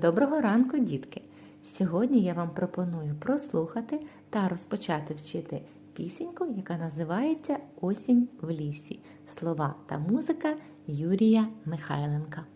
Доброго ранку, дітки! Сьогодні я вам пропоную прослухати та розпочати вчити пісеньку, яка називається Осінь в лісі. Слова та музика Юрія Михайленка.